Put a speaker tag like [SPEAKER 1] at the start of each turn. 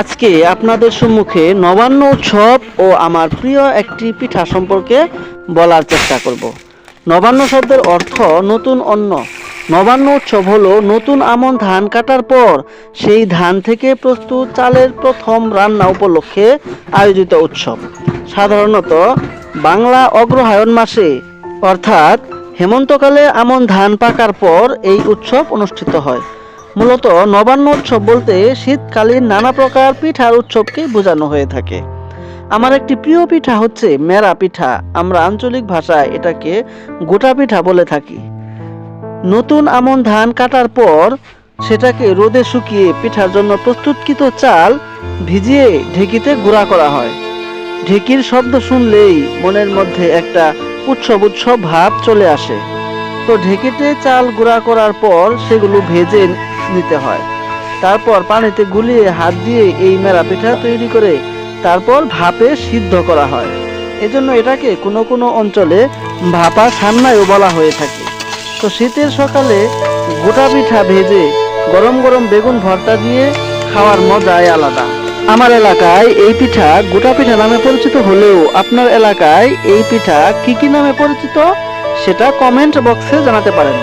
[SPEAKER 1] আজকে আপনাদের সম্মুখে নবান্ন উৎসব ও আমার প্রিয় একটি পিঠা সম্পর্কে বলার চেষ্টা করব। নবান্ন শব্দের অর্থ নতুন অন্ন। নবান্ন উৎসব হলো নতুন আমন ধান কাটার পর সেই ধান থেকে প্রস্তুত চালের প্রথম রান্না উপলক্ষে আয়োজিত উৎসব। সাধারণত বাংলা অগ্রহায়ণ মাসে, অর্থাৎ হেমন্তকালে আমন ধান পাকার পর এই উৎসব অনুষ্ঠিত হয়। মূলত নবান্ন উৎসব বলতে শীতকালীন নানা প্রকার পিঠার উৎসবকে বোঝানো হয়ে থাকে। আমার একটি প্রিয় পিঠা হচ্ছে মেরা পিঠা। আমরা আঞ্চলিক ভাষায় এটাকে গোটা পিঠা বলে থাকি। নতুন আমন ধান কাটার পর সেটাকে রোদে শুকিয়ে পিঠার জন্য প্রস্তুতকৃত চাল ভিজিয়ে ঢেকিতে গুঁড়া করা হয়। ঢেকির শব্দ শুনলেই মনের মধ্যে একটা উৎসব উৎসব ভাব চলে আসে। তো ঢেকিতে চাল গুঁড়া করার পর সেগুলো ভেজে নিতে হয়। তারপর পানিতে গুলিয়ে হাত দিয়ে এই মেরা পিঠা তৈরি করে তারপর ভাপে সিদ্ধ করা হয়। এজন্য এটাকে কোনো কোনো অঞ্চলে ভাপা সান্নায়ও বলা হয়ে থাকে। তো শীতের সকালে গোটা পিঠা ভেজে গরম গরম বেগুন ভর্তা দিয়ে খাওয়ার মজাই আলাদা। আমার এলাকায় এই পিঠা গোটা পিঠা নামে পরিচিত হলেও আপনার এলাকায় এই পিঠা কি কি নামে পরিচিত সেটা কমেন্ট বক্সে জানাতে পারেন।